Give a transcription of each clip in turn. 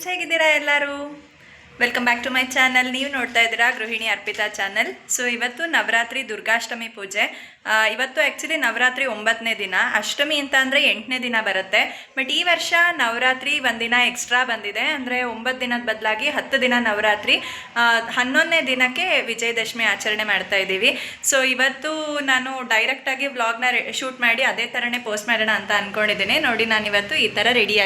Friends, ಹೇಗಿದ್ದೀರಾ ಎಲ್ಲರೂ? Welcome back to my channel ನೀವು ನೋಡ್ತಾ ಇದ್ದೀರಾ ಗೃಹಿಣಿ ಅರ್ಪಿತಾ ಚಾನಲ್ ಸೊ ಇವತ್ತು ನವರಾತ್ರಿ ದುರ್ಗಾಷ್ಟಮಿ ಪೂಜೆ. ಇವತ್ತು ಆ್ಯಕ್ಚುಲಿ ನವರಾತ್ರಿ ಒಂಬತ್ತನೇ ದಿನ. ಅಷ್ಟಮಿ ಅಂತ ಅಂದರೆ ಎಂಟನೇ ದಿನ ಬರುತ್ತೆ. ಬಟ್ ಈ ವರ್ಷ ನವರಾತ್ರಿ ಒಂದಿನ ಎಕ್ಸ್ಟ್ರಾ ಬಂದಿದೆ. ಅಂದರೆ ಒಂಬತ್ತು ದಿನದ ಬದಲಾಗಿ ಹತ್ತು ದಿನ ನವರಾತ್ರಿ. ಹನ್ನೊಂದನೇ ದಿನಕ್ಕೆ ವಿಜಯದಶಮಿ ಆಚರಣೆ ಮಾಡ್ತಾ ಇದ್ದೀವಿ. ಸೊ ಇವತ್ತು ನಾನು ಡೈರೆಕ್ಟಾಗಿ ವ್ಲಾಗ್ನ ಶೂಟ್ ಮಾಡಿ ಅದೇ ಥರನೇ ಪೋಸ್ಟ್ ಮಾಡೋಣ ಅಂತ ಅಂದ್ಕೊಂಡಿದ್ದೀನಿ ನೋಡಿ ನಾನು ಇವತ್ತು ಈ ಥರ ರೆಡಿ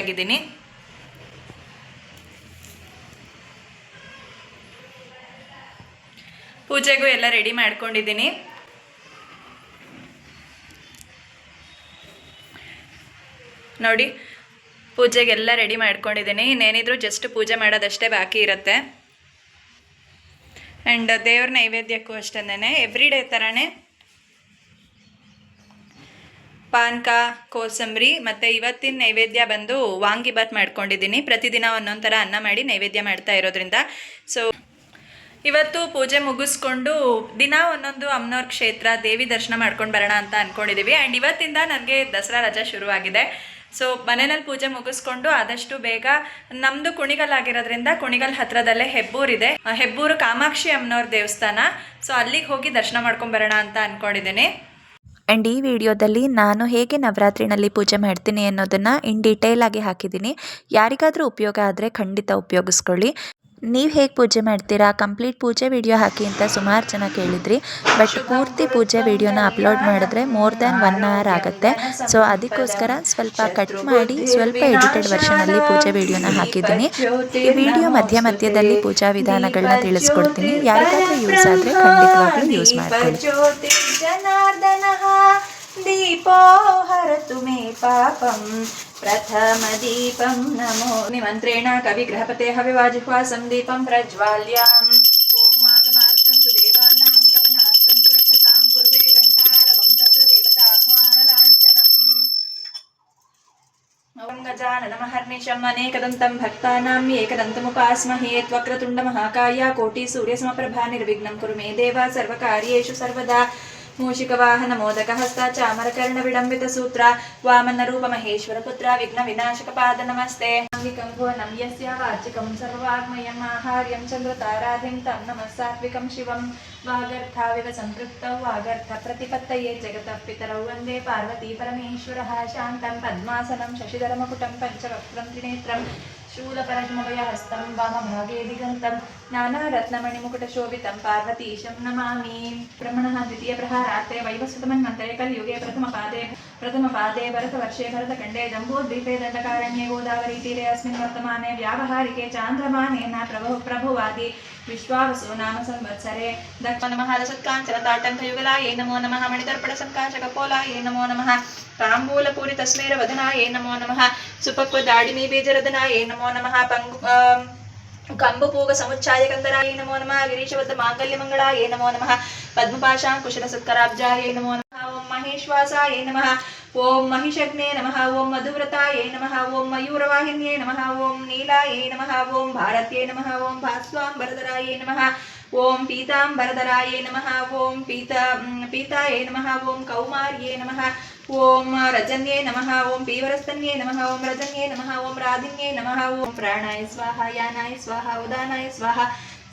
ಪೂಜೆಗೂ ಎಲ್ಲ ರೆಡಿ ಮಾಡ್ಕೊಂಡಿದ್ದೀನಿ. ನೋಡಿ, ಪೂಜೆಗೆಲ್ಲ ರೆಡಿ ಮಾಡ್ಕೊಂಡಿದ್ದೀನಿ. ಇನ್ನೇನಿದ್ರು ಜಸ್ಟ್ ಪೂಜೆ ಮಾಡೋದಷ್ಟೇ ಬಾಕಿ ಇರುತ್ತೆ. ಆ್ಯಂಡ್ ದೇವ್ರ ನೈವೇದ್ಯಕ್ಕೂ ಅಷ್ಟೇ ಎವ್ರಿ ಡೇ ಥರನೇ ಪಾನ್ಕ, ಕೋಸಂಬರಿ ಮತ್ತು ಇವತ್ತಿನ ನೈವೇದ್ಯ ಬಂದು ವಾಂಗಿಬಾತ್ ಮಾಡ್ಕೊಂಡಿದ್ದೀನಿ. ಪ್ರತಿದಿನ ಒಂದೊಂದು ಥರ ಅನ್ನ ಮಾಡಿ ನೈವೇದ್ಯ ಮಾಡ್ತಾ ಇರೋದ್ರಿಂದ. ಸೊ ಇವತ್ತು ಪೂಜೆ ಮುಗಿಸ್ಕೊಂಡು ದಿನ ಒಂದೊಂದು ಅಮ್ಮನವ್ರ ಕ್ಷೇತ್ರ, ದೇವಿ ದರ್ಶನ ಮಾಡ್ಕೊಂಡು ಬರೋಣ ಅಂತ ಅಂದ್ಕೊಂಡಿದ್ದೀವಿ ಆ್ಯಂಡ್ ಇವತ್ತಿಂದ ನನಗೆ ದಸರಾ ರಜಾ ಶುರುವಾಗಿದೆ. ಸೊ ಮನೆಯಲ್ಲಿ ಪೂಜೆ ಮುಗಿಸ್ಕೊಂಡು ಆದಷ್ಟು ಬೇಗ ನಮ್ಮದು ಕುಣಿಗಲ್ ಆಗಿರೋದ್ರಿಂದ ಕುಣಿಗಲ್ ಹತ್ರದಲ್ಲೇ ಹೆಬ್ಬೂರಿದೆ ಹೆಬ್ಬೂರು ಕಾಮಾಕ್ಷಿ ಅಮ್ಮನವ್ರ ದೇವಸ್ಥಾನ. ಸೊ ಅಲ್ಲಿಗೆ ಹೋಗಿ ದರ್ಶನ ಮಾಡ್ಕೊಂಡು ಬರೋಣ ಅಂತ ಅನ್ಕೊಂಡಿದ್ದೀನಿ ಆ್ಯಂಡ್ ಈ ವಿಡಿಯೋದಲ್ಲಿ ನಾನು ಹೇಗೆ ನವರಾತ್ರಿನಲ್ಲಿ ಪೂಜೆ ಮಾಡ್ತೀನಿ ಅನ್ನೋದನ್ನು ಇನ್ ಡೀಟೇಲ್ ಆಗಿ ಹಾಕಿದ್ದೀನಿ ಯಾರಿಗಾದರೂ ಉಪಯೋಗ ಆದರೆ ಖಂಡಿತ ಉಪಯೋಗಿಸ್ಕೊಳ್ಳಿ. ನೀವು ಹೇಗೆ ಪೂಜೆ ಮಾಡ್ತೀರಾ? ಕಂಪ್ಲೀಟ್ ಪೂಜೆ ವಿಡಿಯೋ ಹಾಕಿ ಅಂತ ಸುಮಾರು ಜನ ಕೇಳಿದ್ರಿ. ಬಟ್ ಪೂರ್ತಿ ಪೂಜೆ ವಿಡಿಯೋನ ಅಪ್ಲೋಡ್ ಮಾಡಿದ್ರೆ ಮೋರ್ ದ್ಯಾನ್ ಒನ್ ಅವರ್ ಆಗುತ್ತೆ. ಸೊ ಅದಕ್ಕೋಸ್ಕರ ಸ್ವಲ್ಪ ಕಟ್ ಮಾಡಿ ಸ್ವಲ್ಪ ಎಡಿಟೆಡ್ ವರ್ಷನಲ್ಲಿ ಪೂಜೆ ವಿಡಿಯೋನ ಹಾಕಿದ್ದೀನಿ. ಈ ವಿಡಿಯೋ ಮಧ್ಯ ಮಧ್ಯದಲ್ಲಿ ಪೂಜಾ ವಿಧಾನಗಳನ್ನ ತಿಳಿಸ್ಕೊಡ್ತೀನಿ. ಯಾರಿಗಾದ್ರೂ ಯೂಸ್ ಆದರೆ ಖಂಡಿತವಾಗ್ಲೂ ಯೂಸ್ ಮಾಡ್ಕೊಳ್ಳಿ. दीपोहरतु मे पापं प्रथमदीपं नमो निमन्त्रेण कविग्रहपतेः विवाजिह्वासं दीपं प्रज्वाल्याम् ओमागमार्थं तु देवानां गमनार्थं रक्षसां कुर्वे घण्टारवं तत्र देवताह्वानलाञ्छनम् गजाननमहर्निशम् अनेकदन्तं भक्तानाम् एकदन्तमुपास्महे त्वक्रतुण्डमहाकाया कोटिसूर्यसमप्रभा निर्विघ्नं कुरु मे देवा सर्वकार्येषु सर्वदा मूषिकवाहनमोदकहस्ता चामरकर्णविडम्बितसूत्र वामनरूपमहेश्वरपुत्र विघ्नविनाशकपाद नमस्ते सात्विकं भुवनं यस्य वाचिकं सर्ववाग्मयम् आहार्यं चन्द्रताराधिं तं नमः सात्विकं शिवं वागर्थाविव सम्पृक्तौ वागर्थप्रतिपत्तये जगतः पितरौ वन्दे पार्वती परमेश्वरः शान्तं पद्मासनं शशिधरमकुटं पञ्चवक्त्रं त्रिनेत्रं शूलपरशुमभयहस्तं वामभागे दिगन्तं ಜ್ಞಾನ ರತ್ನಮಣಿಮುಕುಟ ಶೋಭಿತಂ ಪಾರ್ವತಿ ಶಂ ನಮಾಮಿ ಬ್ರಹ್ಮಣ ದ್ವಿತೀಯ ಪ್ರಹಾರಾರ್ತೆ ವೈವಸ್ವತಮನ್ ಮಂತ್ರೆ ಕಲಿಯುಗೆ ಪ್ರಥಮ ಪಾದೇ ಪ್ರಥಮ ಪಾದೇ ಭರತ ಪಾದೆ ಭರತವರ್ಷೆ ಭರತಖಂಡೆ ಜಂಬೂದ್ವೀಪೆ ದಂಡಕಾರಣ್ಯೆ ಗೋದಾವರಿ ತೀರೆ ಅಸ್ಮಿನ್ ವರ್ತಮಾನೆ ವ್ಯಾವಹಾರಿಕೆ ಚಾಂದ್ರಮಾನೇನ ಪ್ರಭು ಪ್ರಭುವಾದಿ ವಿಶ್ವಾವಸು ನಾಮ ಸಂವತ್ಸರೆ ದಕ್ಷ ನಮಃ ರಸತ್ಕಾಂಚನ ತಾಟಂಕ ಯುಗಲ ಏ ನಮೋ ನಮಃ ಮಣಿತರ್ಪಣ ಕಪೋಲ ಏ ನಮೋ ನಮಃ ತಾಂಬೂಲ ಪೂರಿ ತಸ್ಮೇರ ಸ್ಮೇರ ಏ ನಮೋ ನಮಃ ಸುಪಕ್ವ ದಾಡಿಮಿ ಬೀಜ ರದನ ಏ ನಮೋ ನಮಃ ಪಂಗು కంబపూగ సముచ్చాయకందరాయ నమో నమ గిరీశవద్ద మాంగళ్యమంగళాయ నమో నమ పద్మపాశాం కుశల సత్కరాబ్జాయ నమో నమ ఓం మహేశ్వాసాయ నమ ఓం మహిషగ్నే నమ ఓం మధువ్రతాయ నమ ఓం మయూరవాహిన్యే నమ ఓం నీలాయ నమ ఓం భారత్యే నమ ఓం భాస్వాం వరదరాయ నమ ఓం పీతాంబరధరాయ నమ ఓం పీత పీతాయ నమ ఓం కౌమార్యే నమ ఓం రజన్యే నమ ఓం పీవరస్తన్యే నమ ఓం రజన్యే నమ ఓం రాధిన్యే నమ ఓం ప్రాణాయ స్వాహ యానాయ స్వాహ ఉదానాయ స్వాహ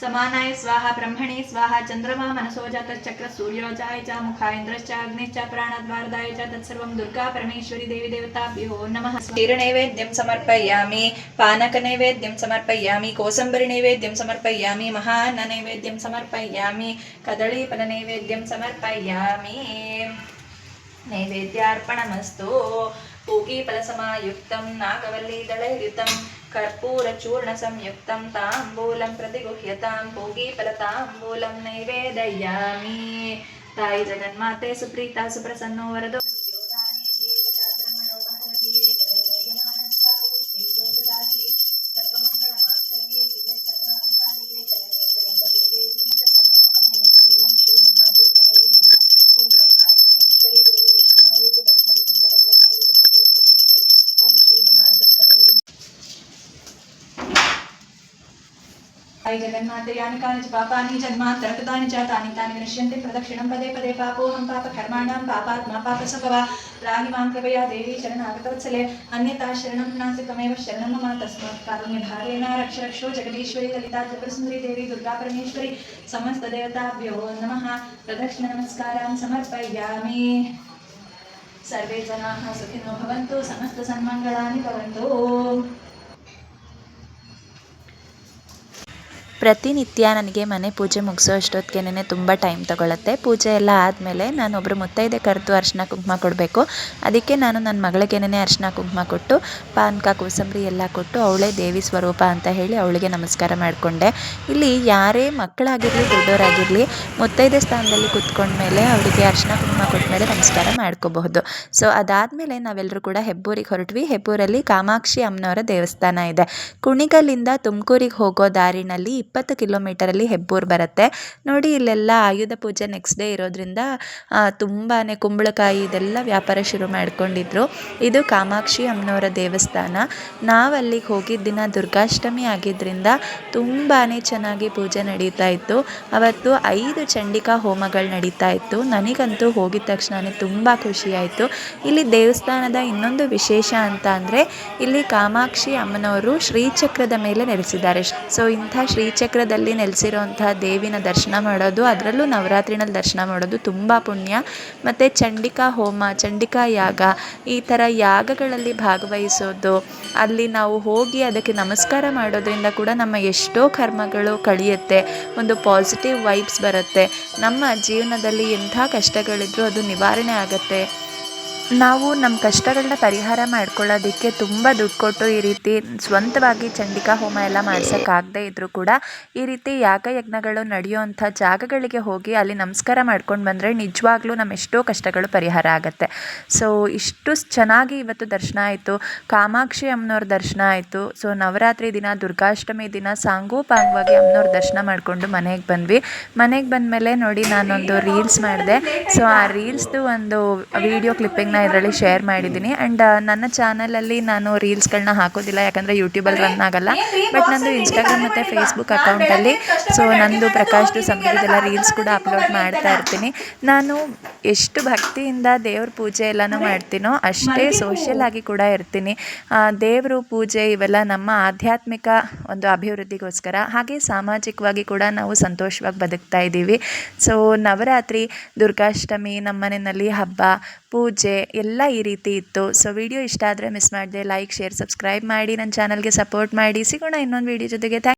సమానాయ స్వాహ బ్రహ్మణే స్వాహ చంద్రమా మనసోజాతశ్చక్ర సూర్యోజాయ చ ముఖాయింద్రశ్చ అగ్నిశ్చ ప్రాణద్వారదాయ చ తత్సర్వం దుర్గా పరమేశ్వరి దేవి దేవతాభ్యో నమ క్షీరనైవేద్యం సమర్పయామి పానక నైవేద్యం సమర్పయామి కోసంబరి నైవేద్యం సమర్పయామి మహాన్న నైవేద్యం సమర్పయామి కదళీఫల నైవేద్యం సమర్పయామి నైవేద్యార్పణమస్తు పూగీఫలసమాయుక్తం నాగవల్లీదళయుతం नागवल्लीदलैर्युतं कर्पूरचूर्णसंयुक्तं ताम्बूलं प्रतिगुह्यतां पूगीफलताम्बूलं नैवेदयामि तायि जगन्माते सुप्रीता सुप्रसन्नो वरदो हाय जगन्माते यानि पापानि जन्मान्तरकृतानि च तानि तानि विनश्यन्ति प्रदक्षिणं पदे पदे पापात्मा माँ कृपया देवी शरणागतवत्सले अन्यथा शरणं शरणं मम तस्मात् रक्ष रक्षो जगदीश्वरी ललिता त्रिपुरसुन्दरी देवी दुर्गा परमेश्वरी समस्तदेवताभ्यो नमः प्रदक्षिणनमस्कारान् समर्पयामि सर्वे जनाः सुखिनो भवन्तु समस्तसन्मङ्गलानि भवन्तु ಪ್ರತಿನಿತ್ಯ ನನಗೆ ಮನೆ ಪೂಜೆ ಮುಗಿಸೋ ಅಷ್ಟೊತ್ತಿಗೆನೇ ತುಂಬ ಟೈಮ್ ತೊಗೊಳುತ್ತೆ. ಪೂಜೆ ಎಲ್ಲ ಆದಮೇಲೆ ನಾನು ಒಬ್ಬರು ಮುತ್ತೈದೆ ಕರೆದು ಅರಿಶಿನ ಕುಂಕುಮ ಕೊಡಬೇಕು. ಅದಕ್ಕೆ ನಾನು ನನ್ನ ಮಗಳಿಗೇನೆ ಅರಿಶಿನ ಕುಂಕುಮ ಕೊಟ್ಟು, ಪಾನಕ, ಕೋಸಂಬರಿ ಎಲ್ಲ ಕೊಟ್ಟು ಅವಳೇ ದೇವಿ ಸ್ವರೂಪ ಅಂತ ಹೇಳಿ ಅವಳಿಗೆ ನಮಸ್ಕಾರ ಮಾಡಿಕೊಂಡೆ. ಇಲ್ಲಿ ಯಾರೇ ಮಕ್ಕಳಾಗಿರಲಿ, ದೊಡ್ಡವರಾಗಿರಲಿ, ಮುತ್ತೈದೆ ಸ್ಥಾನದಲ್ಲಿ ಕುತ್ಕೊಂಡ್ಮೇಲೆ ಅವರಿಗೆ ಅರಿಶಿನ ಕುಂಕುಮ ಕೊಟ್ಟ ನಮಸ್ಕಾರ ಮಾಡ್ಕೋಬಹುದು. ಸೊ ಅದಾದಮೇಲೆ ನಾವೆಲ್ಲರೂ ಕೂಡ ಹೆಬ್ಬೂರಿಗೆ ಹೊರಟ್ವಿ. ಹೆಬ್ಬೂರಲ್ಲಿ ಕಾಮಾಕ್ಷಿ ಅಮ್ಮನವರ ದೇವಸ್ಥಾನ ಇದೆ. ಕುಣಿಗಲ್ಲಿಂದ ತುಮಕೂರಿಗೆ ಹೋಗೋ ದಾರಿನಲ್ಲಿ ಇಪ್ಪತ್ತು ಕಿಲೋಮೀಟರಲ್ಲಿ ಹೆಬ್ಬೂರು ಬರುತ್ತೆ. ನೋಡಿ, ಇಲ್ಲೆಲ್ಲ ಆಯುಧ ಪೂಜೆ ನೆಕ್ಸ್ಟ್ ಡೇ ಇರೋದ್ರಿಂದ ತುಂಬಾ ಕುಂಬಳಕಾಯಿ ಇದೆಲ್ಲ ವ್ಯಾಪಾರ ಶುರು ಮಾಡ್ಕೊಂಡಿದ್ರು. ಇದು ಕಾಮಾಕ್ಷಿ ಅಮ್ಮನವರ ದೇವಸ್ಥಾನ. ನಾವು ಅಲ್ಲಿಗೆ ಹೋಗಿದ್ದ ದಿನ ದುರ್ಗಾಷ್ಟಮಿ ಆಗಿದ್ದರಿಂದ ತುಂಬಾ ಚೆನ್ನಾಗಿ ಪೂಜೆ ನಡೀತಾ ಇತ್ತು. ಅವತ್ತು ಐದು ಚಂಡಿಕಾ ಹೋಮಗಳು ನಡೀತಾ ಇತ್ತು. ನನಗಂತೂ ಹೋಗಿದ ತಕ್ಷಣ ತುಂಬ ಖುಷಿಯಾಯಿತು ಇಲ್ಲಿ ದೇವಸ್ಥಾನದ ಇನ್ನೊಂದು ವಿಶೇಷ ಅಂತ ಅಂದರೆ, ಇಲ್ಲಿ ಕಾಮಾಕ್ಷಿ ಅಮ್ಮನವರು ಶ್ರೀಚಕ್ರದ ಮೇಲೆ ನೆಲೆಸಿದ್ದಾರೆ. ಸೊ ಇಂಥ ಶ್ರೀಚಕ್ರದಲ್ಲಿ ನೆಲೆಸಿರೋಂಥ ದೇವಿನ ದರ್ಶನ ಮಾಡೋದು, ಅದರಲ್ಲೂ ನವರಾತ್ರಿನಲ್ಲಿ ದರ್ಶನ ಮಾಡೋದು ತುಂಬ ಪುಣ್ಯ. ಮತ್ತು ಚಂಡಿಕಾ ಹೋಮ, ಚಂಡಿಕಾ ಯಾಗ, ಈ ಥರ ಯಾಗಗಳಲ್ಲಿ ಭಾಗವಹಿಸೋದು, ಅಲ್ಲಿ ನಾವು ಹೋಗಿ ಅದಕ್ಕೆ ನಮಸ್ಕಾರ ಮಾಡೋದ್ರಿಂದ ಕೂಡ ನಮ್ಮ ಎಷ್ಟೋ ಕರ್ಮಗಳು ಕಳಿಯುತ್ತೆ, ಒಂದು ಪಾಸಿಟಿವ್ ವೈಬ್ಸ್ ಬರುತ್ತೆ. ನಮ್ಮ ಜೀವನದಲ್ಲಿ ಎಂಥ ಕಷ್ಟಗಳಿದ್ರೂ ಅದು ನಿವಾರಣೆ ಆಗುತ್ತೆ. ನಾವು ನಮ್ಮ ಕಷ್ಟಗಳನ್ನ ಪರಿಹಾರ ಮಾಡ್ಕೊಳ್ಳೋದಕ್ಕೆ ತುಂಬ ದುಡ್ಡು ಕೊಟ್ಟು ಈ ರೀತಿ ಸ್ವಂತವಾಗಿ ಚಂಡಿಕಾ ಹೋಮ ಎಲ್ಲ ಮಾಡ್ಸೋಕ್ಕಾಗದೇ ಇದ್ದರೂ ಕೂಡ ಈ ರೀತಿ ಯಾಗಯಜ್ಞಗಳು ನಡೆಯುವಂಥ ಜಾಗಗಳಿಗೆ ಹೋಗಿ ಅಲ್ಲಿ ನಮಸ್ಕಾರ ಮಾಡ್ಕೊಂಡು ಬಂದರೆ ನಿಜವಾಗ್ಲೂ ನಮ್ಮ ಎಷ್ಟೋ ಕಷ್ಟಗಳು ಪರಿಹಾರ ಆಗುತ್ತೆ. ಸೊ ಇಷ್ಟು ಚೆನ್ನಾಗಿ ಇವತ್ತು ದರ್ಶನ ಆಯಿತು. ಕಾಮಾಕ್ಷಿ ಅಮ್ಮನವ್ರ ದರ್ಶನ ಆಯಿತು. ಸೊ ನವರಾತ್ರಿ ದಿನ, ದುರ್ಗಾಷ್ಟಮಿ ದಿನ, ಸಾಂಗೋಪಾಂಗವಾಗಿ ಅಮ್ಮನವ್ರ ದರ್ಶನ ಮಾಡಿಕೊಂಡು ಮನೆಗೆ ಬಂದ್ವಿ. ಮನೆಗೆ ಬಂದಮೇಲೆ ನೋಡಿ ನಾನೊಂದು ರೀಲ್ಸ್ ಮಾಡಿದೆ. ಸೊ ಆ ರೀಲ್ಸ್ದು ಒಂದು ವಿಡಿಯೋ ಕ್ಲಿಪ್ಪಿಂಗ್ನ ಇದರಲ್ಲಿ ಶೇರ್ ಮಾಡಿದ್ದೀನಿ. ಆ್ಯಂಡ್ ನನ್ನ ಚಾನಲಲ್ಲಿ ನಾನು ರೀಲ್ಸ್ಗಳನ್ನ ಹಾಕೋದಿಲ್ಲ ಯಾಕಂದರೆ ಯೂಟ್ಯೂಬಲ್ಲಿ ರನ್ ಆಗಲ್ಲ. ಬಟ್ ನಂದು ಇನ್ಸ್ಟಾಗ್ರಾಮ್ ಮತ್ತು ಫೇಸ್ಬುಕ್ ಅಕೌಂಟಲ್ಲಿ ಸೊ ನಂದು ಪ್ರಕಾಶ್ದು ಸಂಬಂಧದೆಲ್ಲ ರೀಲ್ಸ್ ಕೂಡ ಅಪ್ಲೋಡ್ ಮಾಡ್ತಾ ಇರ್ತೀನಿ. ನಾನು ಎಷ್ಟು ಭಕ್ತಿಯಿಂದ ದೇವ್ರ ಪೂಜೆ ಎಲ್ಲಾನು ಮಾಡ್ತೀನೋ ಅಷ್ಟೇ ಸೋಷಿಯಲ್ ಆಗಿ ಕೂಡ ಇರ್ತೀನಿ. ದೇವರು ಪೂಜೆ ಇವೆಲ್ಲ ನಮ್ಮ ಆಧ್ಯಾತ್ಮಿಕ ಒಂದು ಅಭಿವೃದ್ಧಿಗೋಸ್ಕರ ಹಾಗೆ ಸಾಮಾಜಿಕವಾಗಿ ಕೂಡ ನಾವು ಸಂತೋಷವಾಗಿ ಬದುಕ್ತಾ ಇದ್ದೀವಿ. ಸೊ ನವರಾತ್ರಿ ದುರ್ಗಾಷ್ಟಮಿ ನಮ್ಮ ಮನೆಯಲ್ಲಿ ಹಬ್ಬ ಪೂಜೆ ಎಲ್ಲ ಈ ರೀತಿ ಇತ್ತು. ಸೊ ವಿಡಿಯೋ ಇಷ್ಟ ಆದರೆ ಮಿಸ್ ಮಾಡಿದೆ ಲೈಕ್ ಶೇರ್ ಸಬ್ಸ್ಕ್ರೈಬ್ ಮಾಡಿ ನನ್ನ ಚಾನಲ್ಗೆ ಸಪೋರ್ಟ್ ಮಾಡಿ. ಸಿಗೋಣ ಇನ್ನೊಂದು ವಿಡಿಯೋ ಜೊತೆಗೆ. ಥ್ಯಾಂಕ್